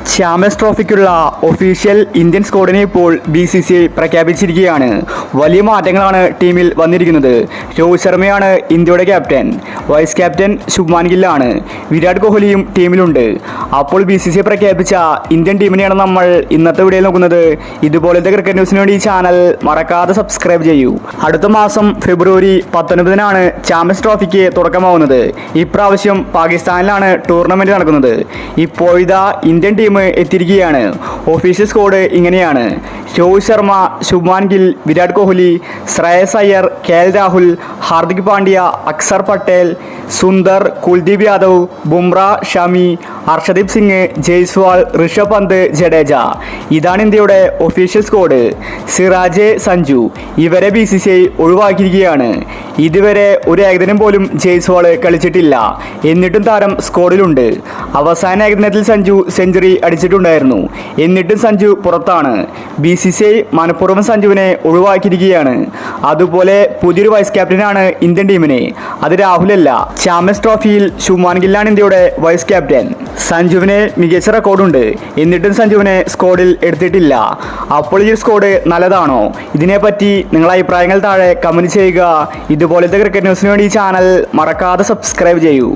Champions ട്രോഫിക്കുള്ള official Indian സ്ക്വാഡിനെ ഇപ്പോൾ ബി സി സി ഐ പ്രഖ്യാപിച്ചിരിക്കുകയാണ്. വലിയ മാറ്റങ്ങളാണ് ടീമിൽ വന്നിരിക്കുന്നത്. രോഹിത് ശർമ്മയാണ് ഇന്ത്യയുടെ ക്യാപ്റ്റൻ വൈസ് ക്യാപ്റ്റൻ ശുഭ്മാൻ ഗില്ലാണ്. വിരാട് കോഹ്ലിയും ടീമിലുണ്ട് അപ്പോൾ ബി സി സി ഐ പ്രഖ്യാപിച്ച ഇന്ത്യൻ ടീമിനെയാണ് നമ്മൾ ഇന്നത്തെ വീഡിയോയിൽ നോക്കുന്നത്. ഇതുപോലത്തെ ക്രിക്കറ്റ് ന്യൂസിന് വേണ്ടി ഈ ചാനൽ മറക്കാതെ സബ്സ്ക്രൈബ് ചെയ്യൂ. അടുത്ത മാസം ഫെബ്രുവരി പത്തൊൻപതിനാണ് ചാമ്പ്യൻസ് ട്രോഫിക്ക് തുടക്കമാവുന്നത്. ഇപ്രാവശ്യം പാകിസ്ഥാനിലാണ് ടൂർണമെന്റ് നടക്കുന്നത്. ഇപ്പോഴിതാ ഇന്ത്യൻ ടീം എത്തിയിരിക്കുകയാണ്. ഒഫീഷ്യൽ സ്കോഡ് ഇങ്ങനെയാണ്. Rohit Sharma Shubman Gill Virat Kohli Shreyas Iyer K L Rahul Hardik Pandya Axar Patel Sundar Kuldeep Yadav Bumrah Shami Harshdeep Singh Jaiswal Rishabh Pant Jadeja. ഇതാണ് ഇന്ത്യയുടെ official squad സിറാജെ സഞ്ജു ഇവരെ B C C I ഒഴിവാക്കിയിരിക്കുകയാണ്. ഇതുവരെ ഒരു ഏകദിനം പോലും ജയ്സ്വാൾ കളിച്ചിട്ടില്ല. എന്നിട്ടും താരം സ്കോഡിലുണ്ട് അവസാന ഏകദിനത്തിൽ സഞ്ജു സെഞ്ചുറി അടിച്ചിട്ടുണ്ടായിരുന്നു. എന്നിട്ടും സഞ്ജു പുറത്താണ്. ബി സി സി ഐ മനഃപൂർവം സഞ്ജുവിനെ ഒഴിവാക്കിയിരിക്കുകയാണ്. അതുപോലെ പുതിയൊരു വൈസ് ക്യാപ്റ്റനാണ് ഇന്ത്യൻ ടീമിനെ അത് രാഹുലല്ല. ചാമ്പ്യൻസ് ട്രോഫിയിൽ ശുമാൻ ഗില്ലാണ് ഇന്ത്യയുടെ വൈസ് ക്യാപ്റ്റൻ സഞ്ജുവിന് മികച്ച റെക്കോർഡുണ്ട് എന്നിട്ടും സഞ്ജുവിനെ സ്കോഡിൽ എടുത്തിട്ടില്ല. അപ്പോൾ ഈ സ്കോഡ് നല്ലതാണോ? ഇതിനെപ്പറ്റി നിങ്ങളുടെ അഭിപ്രായങ്ങൾ താഴെ കമന്റ് ചെയ്യുക. ഇതുപോലത്തെ ക്രിക്കറ്റ് ന്യൂസിന് വേണ്ടി ഈ ചാനൽ മറക്കാതെ സബ്സ്ക്രൈബ് ചെയ്യൂ.